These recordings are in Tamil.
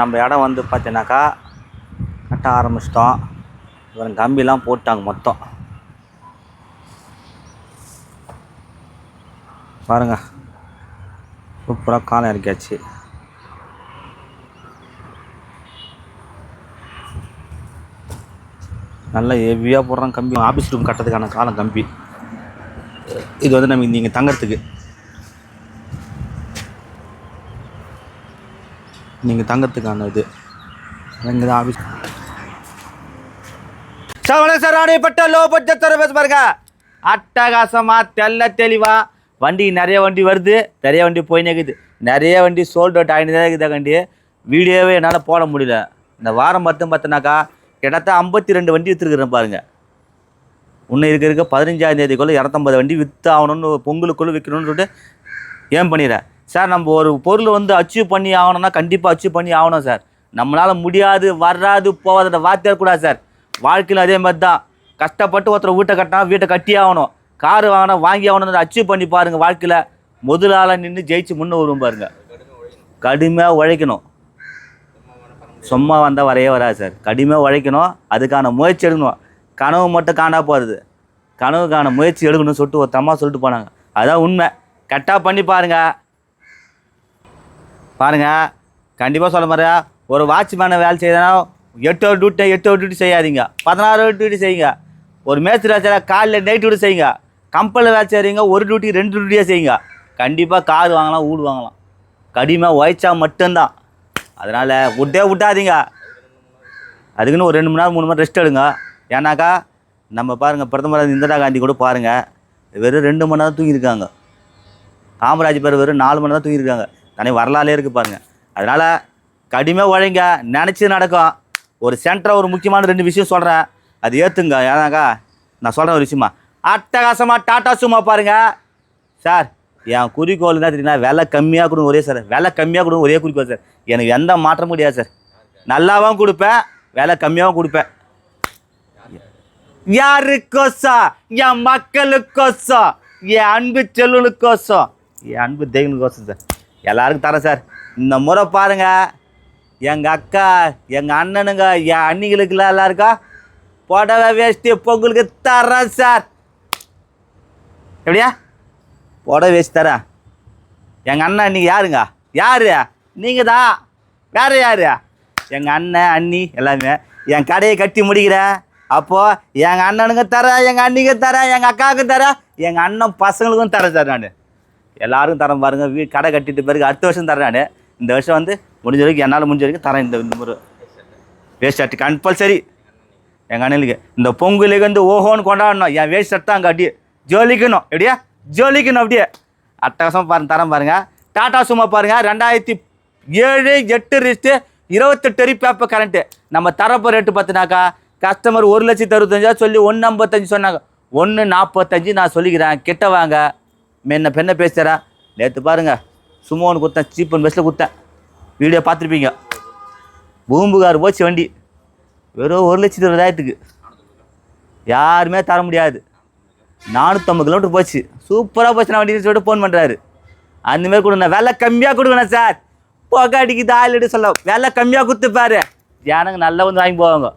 நம்ம இடம் வந்து பார்த்தீங்கன்னாக்கா கட்ட ஆரம்பிச்சிட்டோம். அப்புறம் கம்பிலாம் போட்டாங்க மொத்தம். பாருங்க. சூப்பராக காலம் இறக்கியாச்சு. நல்லா ஹெவியாக போடுறோம் கம்பி. ஆஃபீஸ் ரூம் கட்டுறதுக்கான காலம் கம்பி. இது வந்து நம்ம நீங்கள் தங்கறதுக்கு. நீங்கள் தங்கறதுக்கான இது. இங்கே தான் ஆஃபீஸ் சார் வணக்கம் சார் அடைப்பட்ட லோ பட்ஜெட் தர பேச பாருங்க அட்டகாசமாக தெல்ல தெளிவாக வண்டி நிறைய வண்டி வருது. நிறைய வண்டி போயினே இருக்குது நிறைய வண்டி சோல்ட் அவுட் ஆகிட்டு தான் இருக்குது கண்டி. வீடியோவே என்னால் போட முடியல. இந்த வாரம் மட்டும் பார்த்தோன்னாக்கா கிட்டத்தட்ட ஐம்பத்தி ரெண்டு வண்டி விற்றுருக்குறேன் பாருங்கள் இன்னும் இருக்க இருக்க பதினஞ்சாயிரம் தேதிக்குள்ளே இரநூத்தம்பது வண்டி விற்று ஆகணும்னு பொங்கலுக்குள்ளே விற்கணும்னு சொல்லிட்டு ஏன் பண்ணிடுறேன்? சார் நம்ம ஒரு பொருள் வந்து அச்சீவ் பண்ணி ஆகணும்னா கண்டிப்பாக அச்சீவ் பண்ணி ஆகணும் சார். நம்மளால் முடியாது வராது போகாத வார்த்தையே கூடாது சார். வாழ்க்கையில் அதே மாதிரி தான். கஷ்டப்பட்டு ஒருத்தர் வீட்டை கட்டினா வீட்டை கட்டி ஆகணும். கார் வாங்கினா வாங்கி ஆகணும் அச்சீவ் பண்ணி பாருங்கள் வாழ்க்கையில். முதலால் நின்று ஜெயிச்சு முன்னே வரும் பாருங்க. கடுமையாக உழைக்கணும். சும்மா வந்தால் வரையே வராது சார். கடுமையாக உழைக்கணும். அதுக்கான முயற்சி எடுக்கணும். கனவு மட்டும் காணா போகிறது கனவுக்கான முயற்சி எடுக்கணும்னு சொல்லிட்டு ஒரு தம்மா சொல்லிட்டு போனாங்க. அதான் உண்மை. கரெக்டாக பண்ணி பாருங்கள் பாருங்கள் கண்டிப்பாக சொல்ல மாதிரியா ஒரு வாட்ச்மேனை வேலை செய்யறதுனா எட்டு ஒரு டியூட்டி எட்டு ஒரு டியூட்டி செய்யாதீங்க. பதினாறு ஒரு டியூட்டி செய்யுங்க. ஒரு மேஸ்திரி வேலை காலையில் நைட் டியூட்டி செய்யுங்க. கம்பெனியில் வேலை செய்கிறீங்க ஒரு டியூட்டி ரெண்டு டியூட்டியாக செய்யுங்க. கண்டிப்பாக கார் வாங்கலாம் வீடு வாங்கலாம். கடிமையாக உழைச்சா மட்டும்தான். அதனால் விட்டே விட்டாதீங்க. அதுக்குன்னு ஒரு ரெண்டு மணி நேரம் மூணு மணி ரெஸ்ட் எடுங்க. ஏன்னாக்கா நம்ம பாருங்கள் பிரதமர் இந்திரா காந்தி கூட பாருங்கள் வெறும் ரெண்டு மணி நேரம் தூங்கியிருக்காங்க. காமராஜ் பேர் வெறும் நாலு மணி நேரம் தூங்கியிருக்காங்க. தனி வரலாறு இருக்குது பாருங்கள் அதனால் கடுமையாக உழைங்க. நினச்சி நடக்கும். ஒரு சென்டராக ஒரு முக்கியமான ரெண்டு விஷயம் சொல்கிறேன் அது ஏற்றுங்க ஏன்னாக்கா நான் சொல்கிறேன் ஒரு விஷயமா? அட்டகாசமாக டாட்டா சும்மா பாருங்கள் சார் என் குறிக்கோள் என்ன தெரியுமா? விலை கம்மியாக கொடுங்க ஒரே சார். விலை கம்மியாக கொடுங்க ஒரே குறிக்கோள் சார். எனக்கு எந்த மாற்றமும் கிடையாது சார். நல்லாவும் கொடுப்பேன் விலை கம்மியாகவும் கொடுப்பேன். யாருக்கோசம் என் மக்களுக்கோசம் என் அன்பு செல்லுனுக்கோசம் என் அன்பு தெய்வனுக்கோசம் சார் எல்லாருக்கும் தரேன் சார். இந்த முறை பாருங்க. எங்கள் அக்கா எங்கள் அண்ணனுங்க என் அண்ணிகளுக்குலாம் எல்லாருக்கா புடவை வேஷ்டி பொங்கலுக்கு தரேன் சார். எப்படியா? புடவை வேஷ்டி தரேன். எங்கள் அண்ணன் அன்னைக்கு யாருங்க? யார்? நீங்கள் தான். வேறு யார்? எங்கள் அண்ணன் அண்ணி எல்லாமே என் கடையை கட்டி முடிக்கிறேன். அப்போது எங்கள் அண்ணனுங்க தரேன் எங்கள் அண்ணிக்கு தரேன் எங்கள் அக்காவுக்கு தரேன் எங்கள் அண்ணன் பசங்களுக்கும் தரேன் சார் நான். எல்லாரும் தரேன் பாருங்கள் வீ கடை கட்டிட்டு பிறகு அடுத்த வருஷம் தரேன் நான். இந்த வருஷம் வந்து முடிஞ்ச வரைக்கும் என்னால் முடிஞ்ச வரைக்கும் தரேன் இந்த இந்த முறை. வேஸ்ட் ஷர்ட் கம்பல்சரி எங்கள் அண்ணனுக்கு. இந்த பொங்கலுக்கு வந்து ஓஹோன்னு கொண்டாடணும். என் வேஸ்ட் ஷர்ட் தான் அங்கே அப்படியே ஜோலிக்கணும். எப்படியா? ஜோலிக்கணும் அப்படியே. அட்டகாசம் பாருங்க தரம் பாருங்க. டாடா சும்மா பாருங்கள் ரெண்டாயிரத்தி ஏழு எட்டு ரிஸ்ட்டு இருபத்தெட்டு அரி பேப்பர் கரண்ட்டு நம்ம தரப்பு ரேட்டு பார்த்தினாக்கா கஸ்டமர் ஒரு லட்சத்தி அறுபத்தஞ்சா சொல்லி ஒன்று ஐம்பத்தஞ்சு சொன்னாங்க. ஒன்று நாற்பத்தஞ்சு நான் சொல்லிக்கிறேன். கிட்ட வாங்க. மென்ன பெண்ணை பேசுகிறா நேற்று பாருங்க சும்மா ஒன்று கொடுத்தேன் சீப் அண்ட் பெஸ்ட்டில் கொடுத்தேன் வீடியோ பார்த்துருப்பீங்க. பூம்புகார் போச்சு வண்டி. வெறும் ஒரு லட்சத்து இருபதாயிரத்துக்கு. யாருமே தர முடியாது. நானூற்றம்பது கிலோமீட்டர் போச்சு. சூப்பராக போச்சு நான் வண்டின்னு சொல்லிட்டு ஃபோன் பண்ணுறாரு அந்தமாரி கொடுங்க விலை கம்மியாக கொடுக்கணும் சார். புகை அடிக்குது ஆயில் சொல்ல. விலை கம்மியாக கொடுத்துப்பாரு ஜனங்க நல்லா வந்து வாங்கி போவாங்க.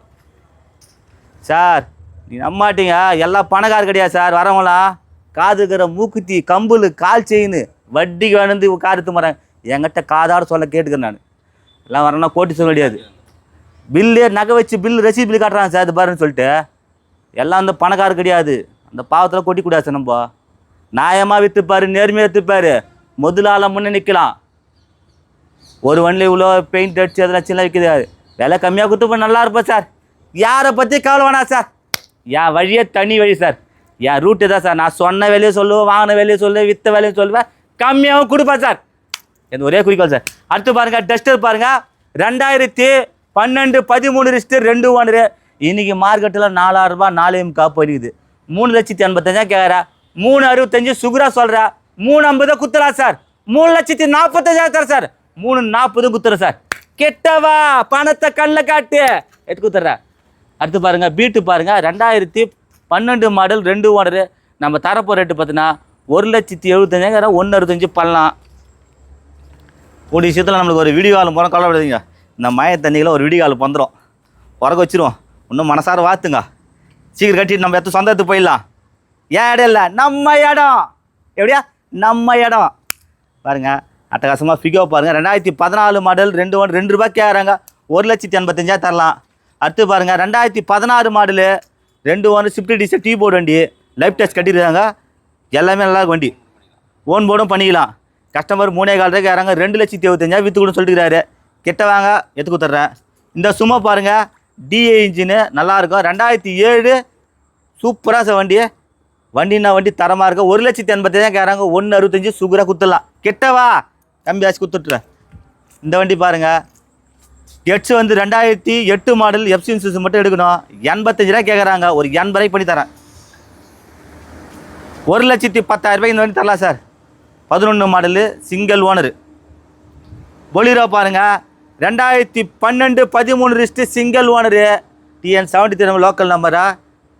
சார் நீ நம்ப மாட்டீங்க எல்லாம் பணக்கார் கிடையாது சார் வரவங்களாம். காதுகிற மூக்குத்தி கம்புல் கால் செயின் வட்டிக்கு வளர்ந்து கார் எடுத்து என்கிட்ட காதாட சொல்ல கேட்டுக்கிறேன் நான். எல்லாம் வரேன்னா கோட்டி சொல்ல முடியாது. பில்லு நகை வச்சு பில்லு ரசீது பில்லு காட்டுறாங்க சார் இது பாருன்னு சொல்லிட்டு. எல்லாம் அந்த பணக்காரர் கிடையாது. அந்த பாவத்தில் கொட்டி கூடாது சார் நம்ம. நியாயமாக விற்றுப்பார் நேர்மையாக விற்றுப்பார் முதலால் முன்னே நிற்கலாம் ஒரு வண்டியில் இவ்வளோ பெயிண்ட் அடிச்சு அதெல்லாம் சின்ன விற்கிது விலை கம்மியாக கொடுத்து நல்லா இருப்போம் சார். யாரை பற்றி கவலை வேணாம் சார். என் வழியே தனி வழி சார். என் ரூட்டு தான் சார். நான் சொன்ன வேலையை சொல்லுவேன் வாங்கின வேலையை சொல்லுவேன் விற்ற வேலையும் சொல்லுவேன் கம்மியாகவும் கொடுப்பேன் சார். இது ஒரே குறிக்கோள் சார். அடுத்து பாருங்கள் டஸ்டர் பாருங்கள் ரெண்டாயிரத்தி பன்னெண்டு பதிமூணு ரிஸ்டர் ரெண்டு ஒன்று இன்றைக்கி மார்க்கெட்டில் நாலாயிரம் நாலையும் காப்பு முக்கா மூணு லட்சத்தி எண்பத்தஞ்சா கேட்குறா மூணு அறுபத்தஞ்சு சுகுரா சொல்கிறா மூணு ஐம்பதை குத்துறா சார். மூணு லட்சத்தி நாற்பத்தஞ்சா தர சார். மூணு நாற்பதும் குத்துற சார். கெட்டவா பணத்தை கண்ணில் காட்டு. எடுத்து குத்துறா. அடுத்து பாருங்க பீட்டு பாருங்கள் ரெண்டாயிரத்தி பன்னெண்டு மாடல் ரெண்டு ஓனரு. நம்ம தரப்போ ரேட்டு பார்த்தீங்கன்னா ஒரு லட்சத்தி எழுபத்தஞ்சாயிரம் ஒன்று அறுபத்தஞ்சு பண்ணலாம். ஒரு விஷயத்தில் நம்மளுக்கு ஒரு வீடியோ ஆளும் போகிறோம் கவலைப்படாதீங்க. இந்த மய தண்ணியில் ஒரு விடிகால் பந்துடும் உறக்க வச்சிருவோம். இன்னும் மனசார வாத்துங்க சீக்கிரம் கட்டிட்டு நம்ம எத்த சொந்த எடுத்து போயிடலாம். ஏன் இடம் இல்லை? நம்ம இடம். எப்படியா? நம்ம இடம். பாருங்க அட்டகாசமாக ஃபிகோ பாருங்க. ரெண்டாயிரத்தி பதினாலு மாடல் ரெண்டு ஒன்று ரெண்டு ரூபாய்க்கு கேட்குறாங்க. ஒரு லட்சத்தி எண்பத்தஞ்சா தரலாம். அடுத்து பாருங்க ரெண்டாயிரத்தி பதினாறு மாடலு ரெண்டு ஒன்று ஸ்விஃப்ட் டிசல் டீ போர்டு வண்டி லைஃப் டெஸ்ட் கட்டியிருக்காங்க எல்லாமே நல்லா வண்டி. ஓன் போர்டும் பண்ணிக்கலாம். கஸ்டமர் மூணே கால் ரூபாய் கேட்குறாங்க ரெண்டு லட்சத்தி இருபத்தஞ்சா விற்று கூட சொல்லிட்டுருக்காரு. கிட்ட வாங்க எடுத்து கொடுத்துட்றேன்? இந்த சும்மா பாருங்கள் டிஏ இன்ஜினு நல்லாயிருக்கும் ரெண்டாயிரத்தி ஏழு சூப்பராக சார் வண்டி. வண்டினா வண்டி தரமாக இருக்கும் ஒரு லட்சத்தி எண்பத்தஞ்சா கேட்குறாங்க ஒன்று அறுபத்தஞ்சு சுகராக கொடுத்துடலாம். கிட்டவா? தம்பி ஆச்சு கொடுத்துட்றேன். இந்த வண்டி பாருங்கள் எட்ஸ் வந்து ரெண்டாயிரத்தி எட்டு மாடல் எஃப்சி இன்சூரன்ஸ் மட்டும் எடுக்கணும். எண்பத்தஞ்சு ரூபா கேட்குறாங்க ஒரு எண்பது ரூபாய் பண்ணி தரேன். ஒரு லட்சத்தி பத்தாயிரம் ரூபாய் இந்த வண்டி தரலாம் சார். பதினொன்று மாடலு சிங்கிள் ஓனரு பொலிரோ பாருங்க. ரெண்டாயிரத்தி பன்னெண்டு பதிமூணு wrist single owner TN seventy three local நம்பரா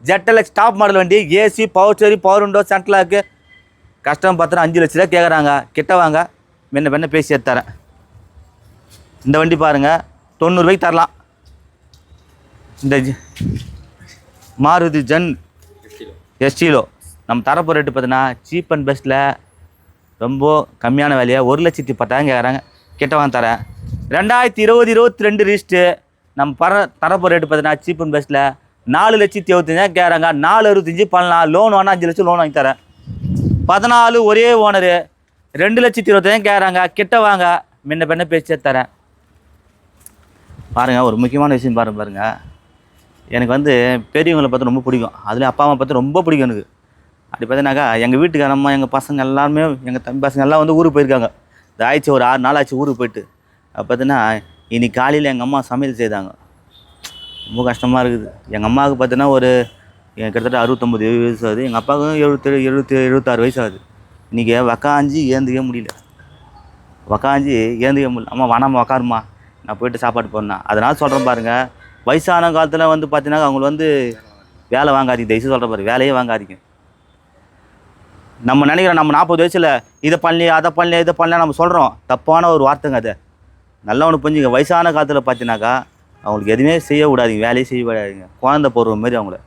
ஜெட்டலெக்ஸ் டாப் மாடல் வண்டி AC power steering power window central lock கஷ்டம் பார்த்தா அஞ்சு லட்ச ரூபா கேட்குறாங்க கிட்ட வாங்க. முன்ன மென்ன பேசி எடுத்து தரேன். இந்த வண்டி பாருங்கள் தொண்ணூறுபாய்க்கு தரலாம். இந்த ஜி- மாருதி ஜென் எஸ்டிலோ நம்ம தரப்போ ரேட்டு பார்த்தீங்கன்னா சீப் அண்ட் பெஸ்ட்டில் ரொம்ப கம்மியான விலையை ஒரு லட்சத்தி பத்தாயிரம் கேட்குறாங்க கிட்ட வாங்க தரேன். ரெண்டாயிரத்தி இருபது இருபத்தி ரெண்டு ரிஸ்ட்டு நம்ம பர தரப்போ ரேட்டு பார்த்தீங்கன்னா சீப் அண்ட் பெஸ்ட்டில் நாலு லட்சத்தி இருபத்தஞ்சாயிரம் கேட்குறாங்க நாலு அறுபத்தஞ்சு பண்ணலாம். லோன் வேணால் அஞ்சு லட்சம் லோன் வாங்கி தரேன். பதினாலு ஒரே ஓனரு ரெண்டு லட்சத்தி இருபத்தஞ்சாயிரம் கேட்குறாங்க கிட்ட வாங்க. முன்ன பெண்ண பேச்சு தரேன். பாருங்கள் ஒரு முக்கியமான விஷயம் பாருங்க பாருங்க. எனக்கு வந்து பெரியவங்களை பார்த்து ரொம்ப பிடிக்கும். அதில் அப்பா அம்மா பார்த்து ரொம்ப பிடிக்கும் எனக்கு. அப்படி பார்த்தீங்கன்னாக்கா எங்கள் வீட்டுக்காரம்மா எங்கள் பசங்க எல்லாருமே எங்கள் தம்பி பசங்க எல்லாம் வந்து ஊருக்கு போயிருக்காங்க. இது ஆயிடுச்சு ஒரு ஆறு நாள் ஆச்சு ஊருக்கு போயிட்டு. அப்போ பார்த்தீங்கன்னா இன்னைக்கு காலையில் எங்கள் அம்மா சமையல் செய்தாங்க. ரொம்ப கஷ்டமாக இருக்குது. எங்கள் அம்மாவுக்கு பார்த்தீங்கன்னா ஒரு கிட்டத்தட்ட அறுபத்தொம்பது வயசு ஆகுது. எங்கள் அப்பாவுக்கும் எழுபத்தேழு எழுபத்தி எழுபத்தாறு வயசு ஆகுது. இன்றைக்கி உக்காஞ்சி ஏந்துக்கவே முடியல. உக்காஞ்சி ஏந்துக்க முடியல. அம்மா வேணாம்மா உக்காருமா நான் போயிட்டு சாப்பாடு போடணும். அதனால் சொல்கிறேன் பாருங்கள் வயசான காலத்தில் வந்து பார்த்தீங்கன்னா அவங்களுக்கு வந்து வேலை வாங்காதீங்க. தயவுசெய்து சொல்கிறேன் பாரு வேலையே வாங்காதீங்க. நம்ம நினைக்கிறோம் நம்ம நாற்பது வயசில் இதை பண்ணல அதை பண்ணல இதை பண்ணல நம்ம சொல்கிறோம் தப்பான ஒரு வார்த்தைங்க அது. நல்லவனு புரிஞ்சுங்க. வயசான காலத்தில் பார்த்தீங்கன்னாக்கா அவங்களுக்கு எதுவுமே செய்ய விடாதீங்க. வேலையே செய்ய விடாதீங்க. குழந்தை போடுற மாதிரி அவங்கள.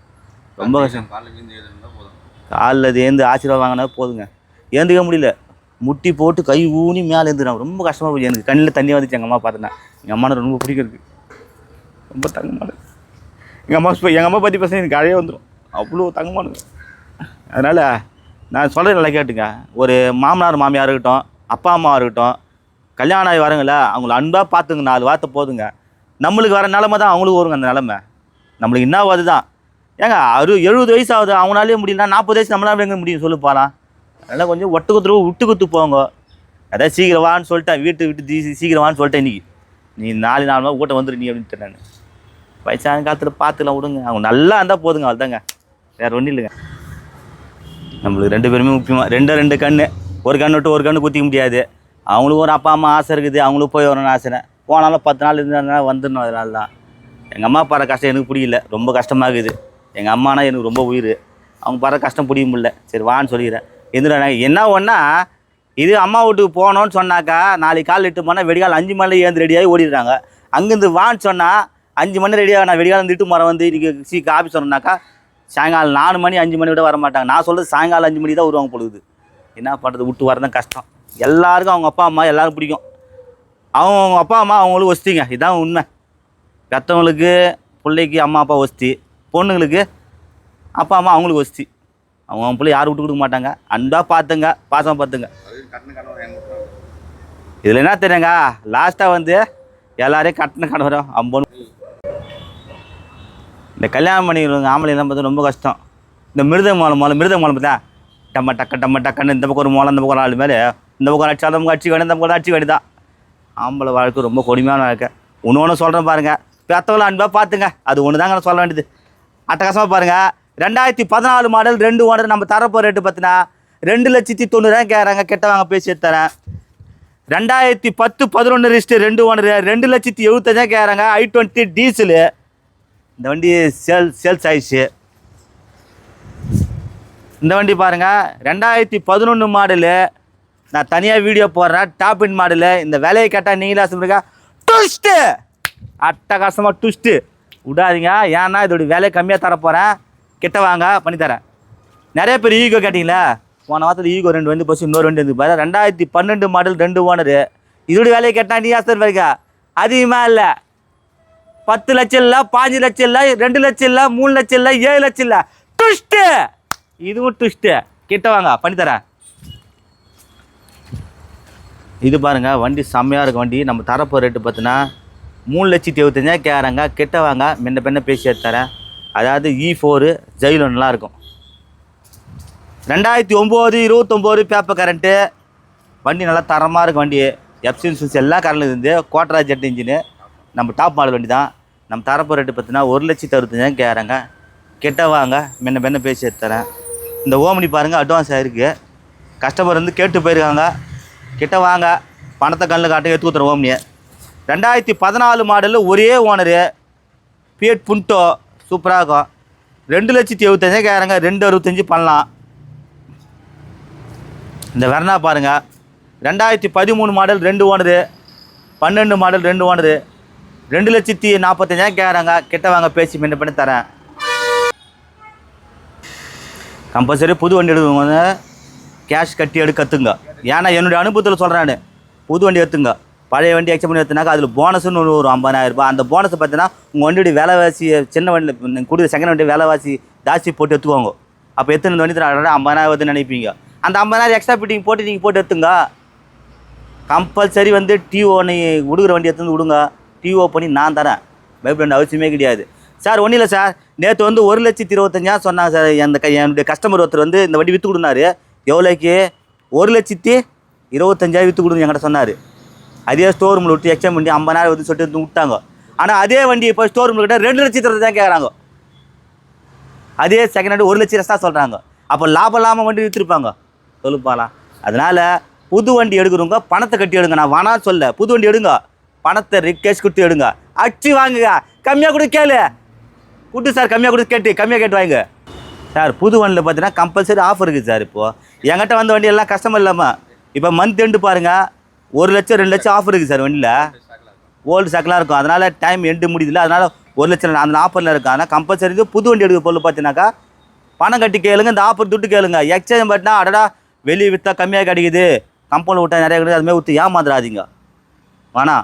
ரொம்ப கஷ்டம். காலில் ஏந்து ஆசீர்வாதம் வாங்கினா போதுங்க. ஏந்துக்க முடியல. முட்டி போட்டு கை ஊனி மேலே எழுந்துறாங்க ரொம்ப கஷ்டமாக போச்சு எனக்கு. கண்ணில் தண்ணி வந்துச்சு எங்கள் அம்மா பார்த்தேன்னா எங்கள் அம்மா ரொம்ப பிடிக்கிறது ரொம்ப தங்கமானது எங்கள் அம்மா எங்கள் அம்மா பற்றி பேச எனக்கு அழையே வந்துடும் அவ்வளோ தங்கமானது அதனால் நான் சொல்கிறது நல்லா கேட்டுங்க. ஒரு மாமனார் மாமியாக இருக்கட்டும் அப்பா அம்மா இருக்கட்டும் கல்யாணம் ஆகி வரங்கள அவங்கள அன்பாக பார்த்துங்க. நாலு வார்த்தை போதுங்க. நம்மளுக்கு வர நிலமை தான் அவங்களுக்கு வருங்க அந்த நிலமை. நம்மளுக்கு என்ன அதுதான். ஏங்க அறு எழுபது வயசு ஆகுது. அவங்களாலே முடியலன்னா நாற்பது வயசு நம்மளால எங்கே முடியும்? சொல்லு பாலாம். அதனால் கொஞ்சம் ஒட்டு குத்துரு விட்டு குத்து போங்க. அதான் சீக்கிரம் வான்னு சொல்லிட்டேன் வீட்டு விட்டு தீ- சீக்கிரம் வான்னு சொல்லிட்டேன் இன்றைக்கி நீ நாலு நாலு நாள் கூட்டம் வந்துரு நீ அப்படின்ட்டு நான். வயசான காலத்தில் பார்த்துக்கலாம் விடுங்க. அவங்க நல்லா இருந்தால் போதுங்க அதுதாங்க வேறு ஒன்றும் இல்லைங்க. நம்மளுக்கு ரெண்டு பேருமே முக்கியமாக ரெண்டு ரெண்டு கண்ணு. ஒரு கண்ணு விட்டு ஒரு கண்ணு குத்திக்க முடியாது. அவங்களுக்கு ஒரு அப்பா அம்மா ஆசை இருக்குது. அவங்களுக்கு போய் வரணும்னு ஆசை போனாலும் பத்து நாள் இருந்தாலும் வந்துடணும் அதனால தான். எங்கள் அம்மா படுற கஷ்டம் எனக்கு பிடிக்கல. ரொம்ப கஷ்டமாக இருக்குது. எங்கள் அம்மானா எனக்கு ரொம்ப உயிர். அவங்க படுற கஷ்டம் பிடிக்க முடியல. சரி வான்னு சொல்லிக்கிறேன். எந்திரா என்ன ஒன்றா இது அம்மா வீட்டுக்கு போகணும்னு சொன்னாக்கா நாளைக்கு கால் எட்டு மணி வெடிகால் அஞ்சு மணில ஏந்து ரெடியாகி ஓடிடுறாங்க. அங்கேருந்து வான்னு சொன்னால் அஞ்சு மணி ரெடியாக நான் வெடிகாலம் திட்டு மரம் வந்து இன்றைக்கி சீக்கிரம் ஆஃபீஸ் சொன்னாக்கா சாயங்காலம் நாலு மணி அஞ்சு மணி விட வர மாட்டாங்க நான் சொல்கிறது சாயங்காலம் அஞ்சு மணி தான் வருவாங்க பொழுது. என்ன பண்ணுறது விட்டு வரதான் கஷ்டம். எல்லாருக்கும் அவங்க அப்பா அம்மா எல்லோரும் பிடிக்கும். அவங்க அவங்க அப்பா அம்மா அவங்களுக்கு ஒஸ்திங்க. இதுதான் உண்மை. பெற்றவங்களுக்கு பிள்ளைக்கு அம்மா அப்பா ஒஸ்தி. பொண்ணுங்களுக்கு அப்பா அம்மா அவங்களுக்கு ஒஸ்தி. அவங்க அவன் பிள்ளை யாரும் விட்டு கொடுக்க மாட்டாங்க. அன்பாக பார்த்துங்க பாசமாக பார்த்துங்க. இதில் என்ன தெரியுங்க லாஸ்ட்டாக வந்து எல்லாரையும் கட்டின கணவரும் அம்பனு இந்த கல்யாணம் பண்ணிக்கிறவங்க ஆம்பளைலாம் பார்த்தா ரொம்ப கஷ்டம். இந்த மிருத மூலம் மூலம் மிருத மூலம் பார்த்தா டம்ம டக்க டம்ம டக்குன்னு இந்த பக்கம் ஒரு மூலம் இந்த பக்கம் ஒரு ஆள் மேலே இந்த பக்கம் அடிச்சு அந்த பக்கம் அடிச்சு வேணும் இந்த பக்கம் அடிச்சு வேண்டியதான் ஆம்பளை வாழ்க்கை ரொம்ப கொடுமையான வாழ்க்கை. ஒன்று ஒன்று சொல்கிறேன் பாருங்க. பெத்தவளை அன்பாக பார்த்துங்க. அது ஒன்று தாங்க நான் சொல்ல வேண்டியது. அட்டகாசமாக பாருங்க. ரெண்டாயிரத்தி பதினாலு மாடல் ரெண்டு ஓனர் நம்ம தரப்போ ரேட்டு பார்த்தினா ரெண்டு லட்சத்தி தொண்ணூறாயிரம் கேட்குறாங்க கெட்டவாங்க பேசி தரேன் ரெண்டாயிரத்தி பத்து பதினொன்று ரிஸ்ட்டு ரெண்டு ஓனர் ரெண்டு லட்சத்தி எழுபத்தஞ்சாயிரம் கேட்குறாங்க ஐ டுவெண்ட்டி டீசலு இந்த வண்டி சேல் சேல்ஸ் ஆயிடுச்சு. இந்த வண்டி பாருங்க ரெண்டாயிரத்தி பதினொன்று மாடலு நான் தனியாக வீடியோ போடுறேன் டாப் இன் மாடலு இந்த விலையை கேட்டால் நீங்களே சொல்லுங்க ட்விஸ்ட்டு அட்டகாசமாக ட்விஸ்ட்டு விடாதீங்க. ஏன்னா இதோட விலை கம்மியாக தரப்போகிறேன் கிட்ட வாங்க பண்ணித்தரேன். நிறைய பேர் ஈகோ கேட்டிங்களா? போன வாரத்தில் ஈகோ ரெண்டு வந்து போச்சு இன்னொரு ரெண்டு வந்து பாரு ரெண்டாயிரத்தி பன்னெண்டு மாடல் ரெண்டு ஓனரு இதோட விலையை கேட்டால் நீ ஆசர் வரைக்கா அதிகமாக இல்லை. பத்து லட்சம் இல்லை பாஞ்சு லட்சம் இல்லை ரெண்டு லட்சம் இல்லை மூணு லட்சம் இல்லை ஏழு லட்சம் இல்லை. ட்விஸ்ட்டு இதுவும் ட்விஸ்ட்டு கிட்ட வாங்க பண்ணித்தரேன். இது பாருங்க வண்டி செம்மையாக இருக்கும் வண்டி. நம்ம தரப்போ ரேட்டு பார்த்தீங்கன்னா மூணு லட்சத்தி எழுபத்தஞ்சா கேட்குறாங்க கிட்ட வாங்க முன்ன பின்ன பேசி தரேன் அதாவது e இ ஃபோரு ஜெயிலொன்லாம் இருக்கும். ரெண்டாயிரத்தி ஒம்பது இருபத்தொம்போது பேப்பர் கரண்ட்டு வண்டி நல்லா தரமாக இருக்கும் வண்டி எப்சின் எல்லா எல்லாம் இருந்து கோட்டரா ஜெட் இன்ஜினு நம்ம டாப் மாடல் வண்டி தான் நம்ம தரப்போ ரேட்டு பார்த்தீங்கன்னா ஒரு லட்சத்தி அறுபத்தஞ்சாயிரம் கேட்குறாங்க கெட்ட வாங்க முன்ன பின்ன பேசி எடுத்துறேன் இந்த ஓமனி பாருங்கள் அட்வான்ஸ் ஆகிருக்கு கஸ்டமர் வந்து கேட்டு போயிருக்காங்க. கிட்ட வாங்க பணத்தை கண்ணில் காட்ட எடுத்து கொடுத்துறேன் ஓம்னியை. ரெண்டாயிரத்தி பதினாலு மாடலு ஒரே ஓனரு பியட் புண்டோ சூப்பராக இருக்கும். ரெண்டு லட்சத்தி எழுபத்தஞ்சே கேட்குறாங்க ரெண்டு அறுபத்தஞ்சு பண்ணலாம். இந்த வெர்னா பாருங்க. ரெண்டாயிரத்தி பதிமூணு மாடல் ரெண்டு ஓனரு பன்னெண்டு மாடல் ரெண்டு ஓனரு ரெண்டு லட்சத்தி நாற்பத்தஞ்சாயிரம் கேட்குறாங்க கிட்ட வாங்க பேசி முன்ன பண்ணி தரேன். கம்பல்சரி புது வண்டி எடுக்கவங்க கேஷ் கட்டி எடுக்க கற்றுங்க ஏன்னா என்னுடைய அனுபவத்தில் சொல்கிறேன் புது வண்டி எடுத்துங்க. பழைய வண்டி எக்ஸ்ட் பண்ணி எடுத்துனாக்கா அதில் போனஸ்னு ஒரு ஒரு ஐம்பதாயிரம் ரூபாய். அந்த போனஸ் பார்த்தீங்கன்னா உங்கள் வண்டியோட விலைவாசி சின்ன வண்டி நீங்கள் செகண்ட் வண்டி விலைவாசி ஜாஸ்தி போட்டு எடுத்துக்கோங்க. அப்போ எத்தனை வண்டி தர ஐம்பதாயிரம் வருதுன்னு நினைப்பீங்க. அந்த ஐம்பதாயிரம் எக்ஸ்ட்ரா ஃபிட்டிங் போட்டு நீங்கள் போட்டு எடுத்துங்க. கம்பல்சரி வந்து டிஓ நீ விடுகிற வண்டி எடுத்து வந்து விடுங்க டிஓ பண்ணி நான் தரேன். பயப்பட அவசியமே கிடையாது. சார் ஒன்றும் இல்லை சார். நேற்று வந்து ஒரு லட்சத்தி இருபத்தஞ்சாயிரம் சொன்னாங்க சார். அந்த க- என்னுடைய கஸ்டமர் ஒருத்தர் வந்து இந்த வண்டி விற்று கொடுனாரு எவ்வளோக்கு ஒரு லட்சத்தி இருபத்தஞ்சாயிரம் விற்று கொடுங்க என்கிட்ட சொன்னார். அதே ஸ்டோர் ரூமில் விட்டு எக்ஸ்சேஞ்ச் பண்ணி ஐம்பதாயிரம் வந்து சொல்லிட்டு வந்து விட்டாங்க. ஆனால் அதே வண்டி இப்போ ஸ்டோர் ரூமில் கிட்ட ரெண்டு லட்சத்தி தான் கேட்குறாங்க அதே செகண்ட் ஹேண்டு ஒரு லட்சம் தான் சொல்கிறாங்க அப்போ லாபம் இல்லாமல் வண்டி விற்றுருப்பாங்க சொல்லுப்பாலாம் அதனால் புது வண்டி எடுக்கிறவங்க பணத்தை கட்டி எடுங்க. நான் வேணா சொல்ல. புது வண்டி எடுங்க. பணத்தை கேஷ் கொடுத்து எடுங்க. அச்சு வாங்குங்க. கம்மியாக கொடுத்து கேளு. கூட்டு சார் கம்மியாக கொடுத்து கேட்டு கம்மியாக கேட்டு வாங்க. சார் புது வண்டியில் பார்த்தீங்கன்னா கம்பல்சரி ஆஃபர் இருக்குது சார் இப்போது என்கிட்ட வந்த வண்டி எல்லாம் கஷ்டமர் இல்லாமல் இப்போ மந்த் எண்டு பாருங்கள் ஒரு லட்சம் ரெண்டு லட்சம் ஆஃபர் இருக்குது சார் வண்டியில். ஓல்டு சக்கலாக இருக்கும். அதனால் டைம் எண்டு முடியுதுல அதனால் ஒரு லட்சம் அந்த ஆஃபரில் இருக்கும் ஆனால் கம்பல்சரி புது வண்டி எடுக்க பொருள் பார்த்தீங்கன்னாக்கா பணம் கட்டி கேளுங்க இந்த ஆஃபர் துட்டு கேளுங்க. எக்ஸ்சேஞ்ச் பண்ணினா அடடா வெளியே விற்றா கம்மியாக கிடைக்குது. கம்பெனியில் விட்டா நிறைய கிடையாது அதுமாதிரி விற்று ஏமாந்துடாதீங்க. வேணா.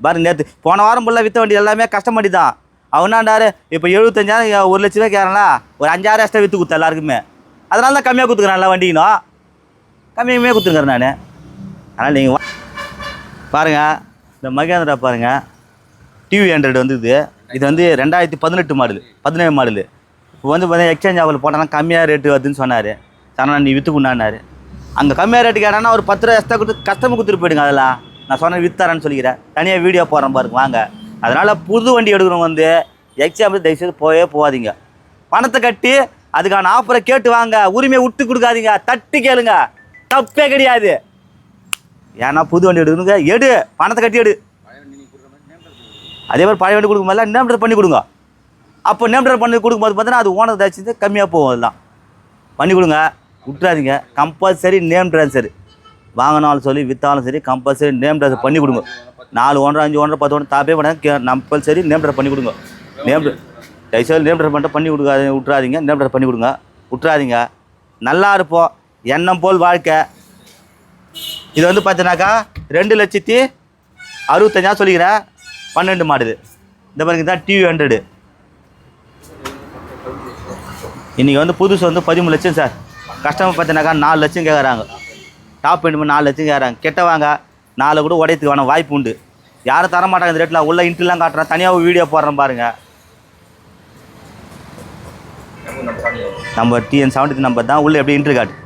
பாருங்க நேற்று போன வாரம் ஃபுல்லாக விற்ற வண்டி எல்லாமே கஷ்டம் வண்டி தான். அவனாண்டாரு இப்போ எழுபத்தஞ்சாயிரம் ஒரு லட்ச ரூபாய் கேட்கறா ஒரு அஞ்சாயிரம் எக்ஸ்ட்ரா விற்று கொடுத்தேன் எல்லாருக்குமே. அதனால தான் கம்மியாக கொடுத்துக்கிறேன் நல்லா வண்டிங்களும் கம்மியாகவே கொடுத்துருக்குறேன் நான். அதனால் நீங்கள் பாருங்கள் இந்த மகேந்திரா பாருங்கள் டிவி ஹண்ட்ரட் வந்து இது இது வந்து ரெண்டாயிரத்தி பதினெட்டு மாடல் பதினேழு மாடல் இப்போ வந்து பார்த்தீங்கன்னா எக்ஸ்சேஞ்ச் ஆவல் போட்டோன்னா கம்மியாக ரேட்டு வருதுன்னு சொன்னார். சரணா நீ விற்று கொண்டாடினாரு. அங்கே கம்மியாக ரேட்டுக்கு கேட்டானா ஒரு பத்து ரூபா எக்ஸ்ட்ரா கொடுத்து கஸ்டமர் கொடுத்துட்டு போயிடுங்க அதெல்லாம் நான் சொன்னேன் வித்தாரன்னு சொல்லிக்கிறேன். தனியாக வீடியோ போடுறேன் பாருங்க வாங்க. அதனால் புது வண்டி எடுக்கிறவங்க வந்து எக்ஸாம்பிள் தயவுசெய்து போயே போகாதீங்க. பணத்தை கட்டி அதுக்கான ஆஃபரை கேட்டு வாங்க. உரிமையை விட்டு கொடுக்காதீங்க. தட்டி கேளுங்க. தப்பே கிடையாது. ஏன்னா புது வண்டி எடுக்கணுங்க. எடு பணத்தை கட்டி எடு. அதே மாதிரி பழைய வண்டி கொடுக்கும் போதெல்லாம் நேம் ட்ரெஸ் பண்ணி கொடுங்க. அப்போ நேம் பண்ணி கொடுக்கும்போது பார்த்தீங்கன்னா அது ஓனர் தச்சு கம்மியாக போகும் அதெல்லாம். பண்ணி கொடுங்க. விட்டுறாதீங்க. கம்பல்சரி நேம் ட்ரான்ஸ்ஃபர் வாங்கினாலும் சரி விற்றாலும் சரி கம்பல்சரி நேம் ட்ரான்ஸ்ஃபர் பண்ணி கொடுங்க. நாலு ஒன்றரை அஞ்சு ஒன்றரை பத்து ஒன்று தாப்பே பண்ணாங்க கம்பல்சரி நேம் ட்ரான்ஸ்ஃபர் பண்ணி கொடுங்க. நேம் தயவுசெய்து நேம் ட்ரான்ஸ்ஃபர் பண்ணிட்டு பண்ணி கொடுக்காது விட்றாதீங்க நேம் ட்ரான்ஸ்ஃபர் பண்ணி கொடுங்க. விட்றாதீங்க நல்லா இருப்போம். எண்ணம் போல் வாழ்க்கை. இது வந்து பார்த்தீங்கன்னாக்கா ரெண்டு லட்சத்தி அறுபத்தஞ்சாயிரம் சொல்லிக்கிறேன் பன்னெண்டு மாடுது. இந்த பாருங்க தான் டிவி ஹண்ட்ரடு இன்றைக்கி வந்து புதுசு வந்து பதிமூணு லட்சம் சார். கஸ்டமர் பார்த்தீங்கன்னாக்கா நாலு லட்சம் கேட்குறாங்க டாப் பண்ணி நாலு லட்சம் கேட்குறாங்க கெட்ட வாங்க நாலு கூட உடையத்துக்கு வேணாம் வாய்ப்பு உண்டு. யாரும் தர மாட்டாங்க இந்த ரேட்டில் உள்ள இன்ட்ரெலாம் காட்டுறேன். தனியாக வீடியோ போடுறேன் பாருங்கள் நம்ம டிஎன் செவன்டி நம்பர் தான். உள்ளே எப்படி இன்ட்ரு காட்டு?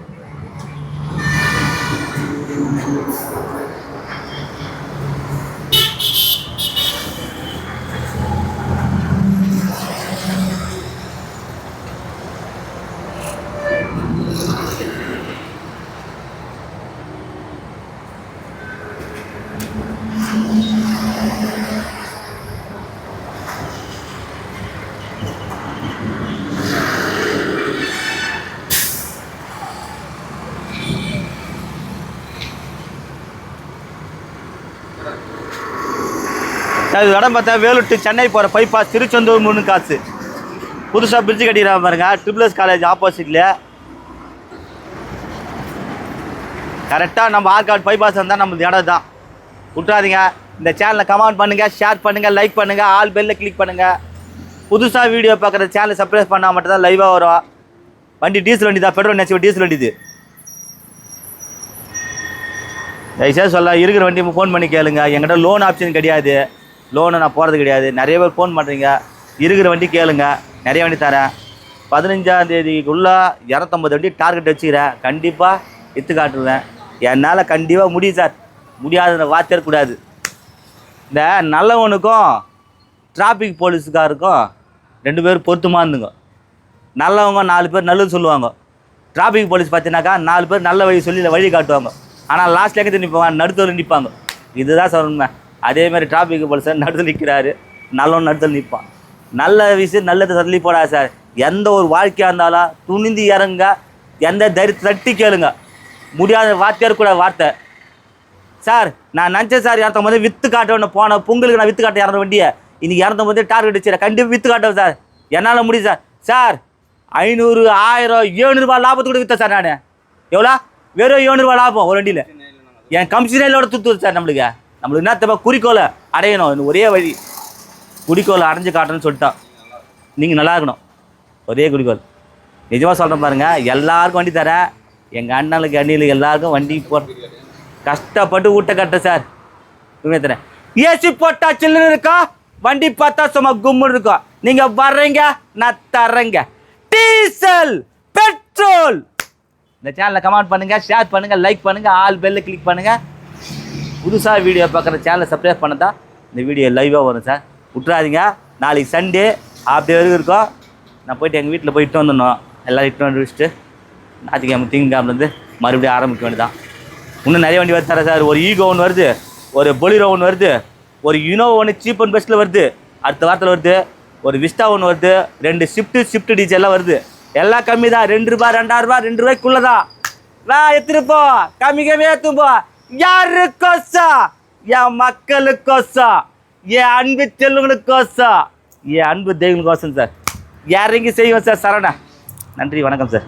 இது இடம் பார்த்தா வேலூர் to சென்னை போகிற பைபாஸ் திருச்செந்தூர் மூணு காசு. புதுசாக பிரிட்ஜ் கட்டிடுறாங்க பாருங்க. ட்ரிபிள்எஸ் காலேஜ் ஆப்போசிட்டில் கரெக்டாக நம்ம ஆர்காட் பைபாஸ் இருந்தால் நம்ம இடம் தான். விட்றாதீங்க இந்த சேனலை கமெண்ட் பண்ணுங்கள் ஷேர் பண்ணுங்கள் லைக் பண்ணுங்கள் ஆல் பெல்ல கிளிக் பண்ணுங்கள் புதுசாக வீடியோ பார்க்குற சேனலை சப்ஸ்கிரைப் பண்ணால் மட்டும்தான் லைவாக வரும். வண்டி டீசல் வண்டி தான் பெட்ரோல் நினச்சி டீசல் வண்டி இது தயவுசெய்து சொல்ல இருக்கிற வண்டி ஃபோன் பண்ணி கேளுங்க. என்கிட்ட லோன் ஆப்ஷன் கிடையாது. லோனு நான் போகிறது கிடையாது. நிறைய பேர் ஃபோன் பண்ணுறீங்க இருக்கிற வண்டி கேளுங்க. நிறைய வண்டி தரேன். பதினஞ்சாம் தேதிக்குள்ளே இரநூத்தம்பது வண்டி டார்கெட் வச்சுக்கிறேன். கண்டிப்பாக விற்று காட்டுவேன். என்னால் கண்டிப்பாக முடியும் சார். முடியாத வார்த்தை கூடாது. இந்த நல்லவனுக்கும் டிராஃபிக் போலீஸுக்காருக்கும் ரெண்டு பேரும் பொருத்தமாக இருந்துங்க. நல்லவங்க நாலு பேர் நல்லது சொல்லுவாங்க. டிராஃபிக் போலீஸ் பார்த்தீங்கன்னாக்கா நாலு பேர் நல்ல வழி சொல்லி வழி காட்டுவாங்க. ஆனால் லாஸ்ட்ல எங்கே நிற்பாங்க நடுத்தூர் நிற்பாங்க இதுதான் சார் உண்மை. அதே மாதிரி டிராஃபிக் சார் நடுத்தல் நிற்கிறாரு நல்லவன் நடுத்தல் நிற்பான் நல்ல விஷயம் நல்லது தள்ளி போடா சார். எந்த ஒரு வாழ்க்கையாக இருந்தாலும் துணிந்து இறங்க எந்த தைரியத்தை தட்டி கேளுங்க. முடியாத வார்த்தையாக கூட வார்த்தை. சார் நான் நினச்சேன் சார் இறந்த போது விற்று காட்டணும் போன பொங்கலுக்கு நான் விற்று காட்ட இறந்த வண்டியை. இன்னைக்கு இறந்த போது டார்கெட் வச்சுறேன் கண்டிப்பாக விற்று காட்டுவேன் சார். என்னால் முடியும் சார். சார் ஐநூறு ஆயிரம் ஏழுநூறுபா லாபத்துக்கு கூட விற்றேன் சார் நான். எவ்வளோ? வெறும் ஏழுநூறுபா லாபம் ஒரு வண்டியில். என் கமிஷனோட துத்துது சார் நம்மளுக்கு. நம்மளுக்கு என்ன தேவை குறிக்கோளை அடையணும். ஒரே வழி. குறிக்கோளை அடைஞ்சு காட்டணும்னு சொல்லிட்டான். நீங்கள் நல்லா இருக்கணும். ஒரே குறிக்கோள். நிஜமாக சொல்கிறேன் பாருங்கள் எல்லாருக்கும் வண்டி தரேன். எங்கள் அண்ணனுக்கு அண்ணிலுக்கு எல்லாருக்கும் வண்டி போடுறேன் கஷ்டப்பட்டு ஊட்ட கட்ட சார். உண்மையை தரேன். ஏசி போட்டா சில்லுன்னு இருக்கா? வண்டி பார்த்தா சும்மா கும்முன்னு இருக்கும் நீங்கள் வர்றீங்க நான் தர்றேங்க. Diesel petrol. இந்த சேனலை கமெண்ட் பண்ணுங்கள் ஷேர் பண்ணுங்கள் லைக் பண்ணுங்கள் ஆல் பெல்லு கிளிக் பண்ணுங்கள் புதுசாக வீடியோ பார்க்குற சேனலை சப்ஸ்கிரைப் பண்ணதா? இந்த வீடியோ லைவாக வரும் சார் விட்றாதீங்க நாளைக்கு சண்டே அப்படியே வரைக்கும் இருக்கும். நான் போயிட்டு எங்கள் வீட்டில் போய் இட்டு வந்துடணும். எல்லாம் இட்டு வந்து வச்சுட்டு ஞாயிற்றுக்கிழமை திங்கக்கிழமைலேருந்து மறுபடியும் ஆரம்பிக்க வேண்டியதான் இன்னும் நிறைய வண்டி வருது தரேன் சார் ஒரு ஈகோ ஒன்று வருது. ஒரு பொலிரோ ஒன்று வருது. ஒரு யுனோ ஒன்று சீப் அண்ட் பெஸ்ட்டில் வருது. அடுத்த வாரத்தில் வருது. ஒரு விஸ்டா ஒன்று வருது. ரெண்டு ஷிஃப்ட்டு ஷிஃப்ட் டீச்சர் எல்லாம் வருது. எல்லாம் கம்மி தான் ரெண்டு ரூபா ரெண்டாயிரம் ரூபா ரெண்டு ரூபாய்க்குள்ளே தான் வா எத்திருப்போம் கம்மி கம்மியாக எத்துப்போம் யாருக்கோசம் என் மக்களுக்கோசம் என் அன்பு செல்வங்களுக்கோசம் என் அன்பு தெய்வங்களுக்கோசம் சார். இறங்கி செய்வோம் சார் சரணா நன்றி வணக்கம் சார்.